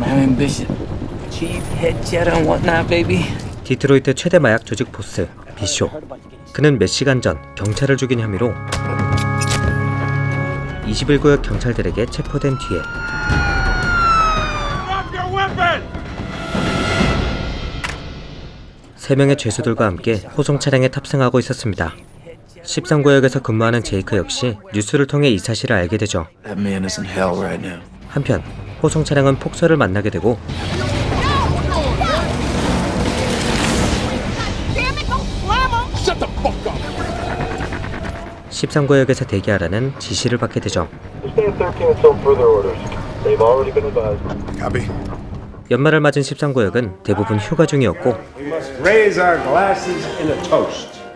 My name Bishop. Chief, head and whatnot, baby. 디트로이트 최대 마약 조직 보스 비쇼. 그는 몇 시간 전 경찰을 죽인 혐의로 21구역 경찰들에게 체포된 뒤에 세 명의 죄수들과 함께 호송 차량에 탑승하고 있었습니다. 13구역에서 근무하는 제이크 역시 뉴스를 통해 이 사실을 알게 되죠. That man is in hell right now. 한편 호송 차량은 폭설을 만나게 되고 Damn it, don't slam him! 13구역에서 대기하라는 지시를 받게 되죠. Stand 13 until further orders. They've already been advised. Copy. 연말을 맞은 13구역은 대부분 휴가 중이었고.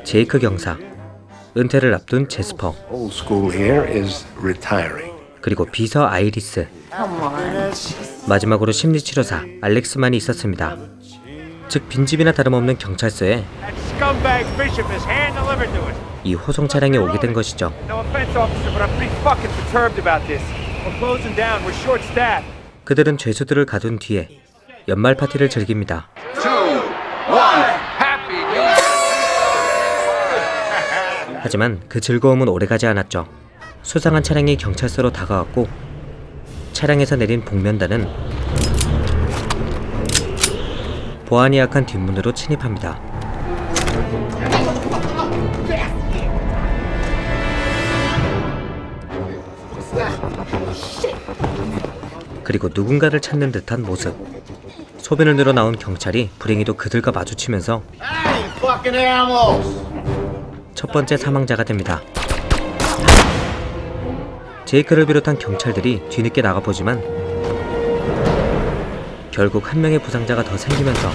제이크 경사, 은퇴를 앞둔 제스퍼. 그리고 비서 아이리스, 마지막으로 심리치료사 알렉스만이 있었습니다. 즉 빈집이나 다름없는 경찰서에. 이 호송 차량이 오게 된 것이죠. 그들은 죄수들을 가둔 뒤에 연말 파티를 즐깁니다. 하지만 그 즐거움은 오래가지 않았죠. 수상한 차량이 경찰서로 다가왔고 차량에서 내린 복면단은 보안이 약한 뒷문으로 침입합니다. 그리고 누군가를 찾는 듯한 모습. 소변을 늘어 나온 경찰이 불행히도 그들과 마주치면서 첫 번째 사망자가 됩니다. 제이크를 비롯한 경찰들이 뒤늦게 나가보지만 결국 한 명의 부상자가 더 생기면서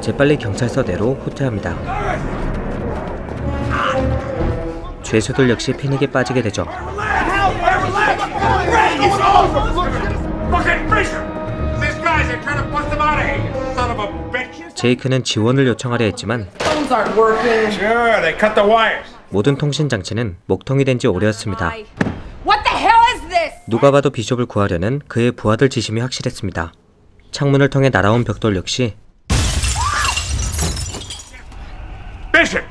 재빨리 경찰서 내로 후퇴합니다. 죄수들 역시 패닉에 빠지게 되죠. Fucking bishop! These guys are trying to bust him out of here, you son of a bitch. 제이크는 지원을 요청하려 했지만 모든 통신 장치는 목통이 된 지 오래였습니다. 누가 봐도 비숍을 구하려는 그의 부하들 지심이 확실했습니다. 창문을 통해 날아온 벽돌 역시 Bishop!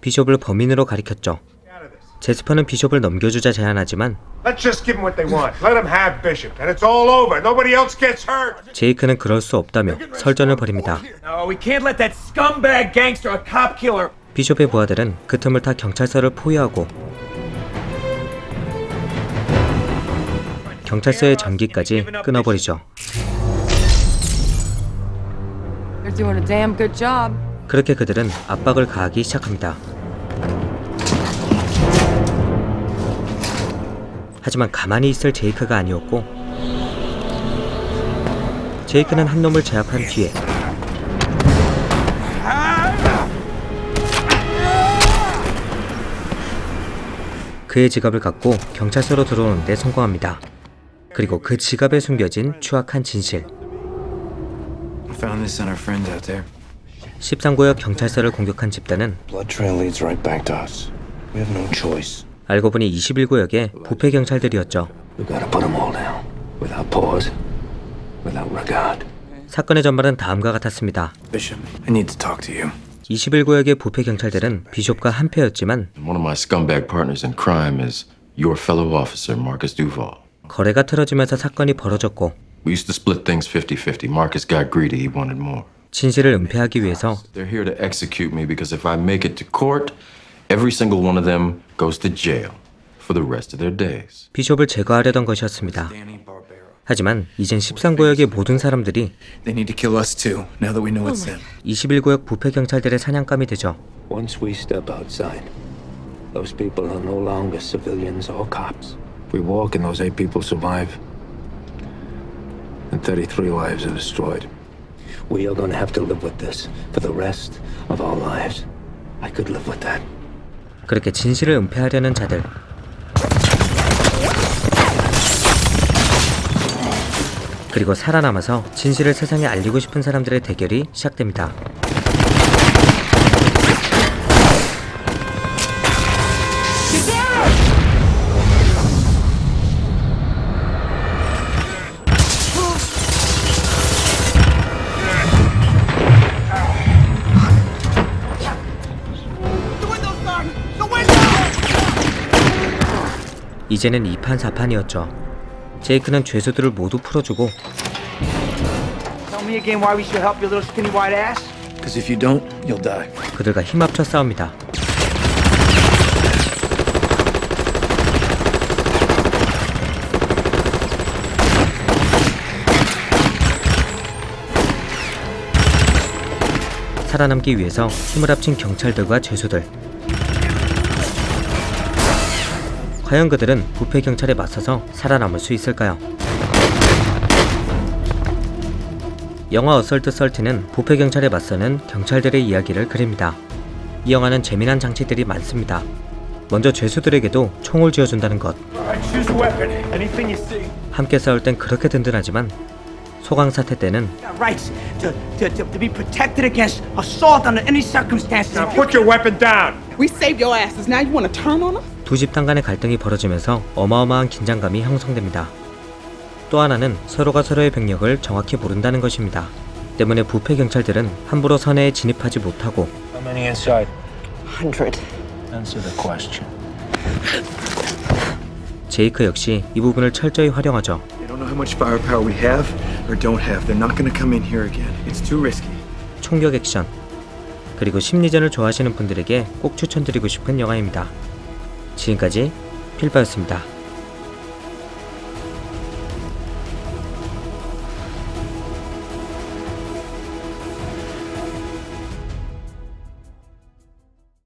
비숍을 범인으로 가리켰죠. 제스퍼는 비숍을 넘겨주자 제안하지만 Let's just give them what they want. Let them have Bishop, and it's all over. Nobody else gets hurt. 제이크는 그럴 수 없다며 설전을 벌입니다. No, 비숍의 부하들은 그 틈을 타 경찰서를 포위하고 경찰서의 전기까지 끊어버리죠. 그렇게 그들은 압박을 가하기 시작합니다. 하지만 가만히 있을 제이크가 아니었고 제이크는 한 놈을 제압한 뒤에 그의 지갑을 갖고 경찰서로 들어오는데 성공합니다. 그리고 그 지갑에 숨겨진 추악한 진실 I found this on our friends out there. 13구역 경찰서를 공격한 집단은 Blood trail leads right back to us. We have no choice. 알고 보니 21구역의 부패 경찰들이었죠. We gotta put them all down. Without pause. Without regard. 사건의 전말은 다음과 같았습니다. Bishop, I need to talk to you. 21구역의 부패 경찰들은 비숍과 한패였지만 One of my scumbag partners in crime is your fellow officer, Marcus Duval. 거래가 틀어지면서 사건이 벌어졌고 We used to split things 50 50. Marcus got greedy, he wanted more. 진실을 은폐하기 위해서 They're here to execute me because if I make it to court, every single one of them goes to jail for the rest of their days. 비숍을 제거하려던 것이었습니다. 하지만 이젠 13구역의 모든 사람들이 They need to kill us too, now that we know it's them. 21구역 부패 경찰들의 사냥감이 되죠. Once we step outside, those people are no longer civilians or cops. If we walk and those eight people survive, then 33 lives are destroyed. We are gonna have to live with this for the rest of our lives. I could live with that. 그렇게 진실을 은폐하려는 자들 그리고 살아남아서 진실을 세상에 알리고 싶은 사람들의 대결이 시작됩니다. 이제는 2판 4판이었죠. 제이크는 죄수들을 모두 풀어주고 Tell me again why we should help your little skinny white ass? Because if you don't, you'll die. 그들과 힘합쳐 싸웁니다. 살아남기 위해서 힘을 합친 경찰들과 죄수들. 과연 그들은 부패 경찰에 맞서서 살아남을 수 있을까요? 영화 어설트 썰트는 부패 경찰에 맞서는 경찰들의 이야기를 그립니다. 이 영화는 재미난 장치들이 많습니다. 먼저 죄수들에게도 총을 쥐어준다는 것. 함께 싸울 땐 그렇게 든든하지만 소강 사태 때는 두 집단 간의 갈등이 벌어지면서 어마어마한 긴장감이 형성됩니다. 또 하나는 서로가 서로의 병력을 정확히 모른다는 것입니다. 때문에 부패 경찰들은 함부로 선해에 진입하지 못하고 How many inside? Hundred. Answer the question. 제이크 역시 이 부분을 철저히 활용하죠. They don't know how much firepower we have or don't have. They're not going to come in here again. It's too risky. 총격 액션 그리고 심리전을 좋아하시는 분들에게 꼭 추천드리고 싶은 영화입니다. 지금까지 필바였습니다.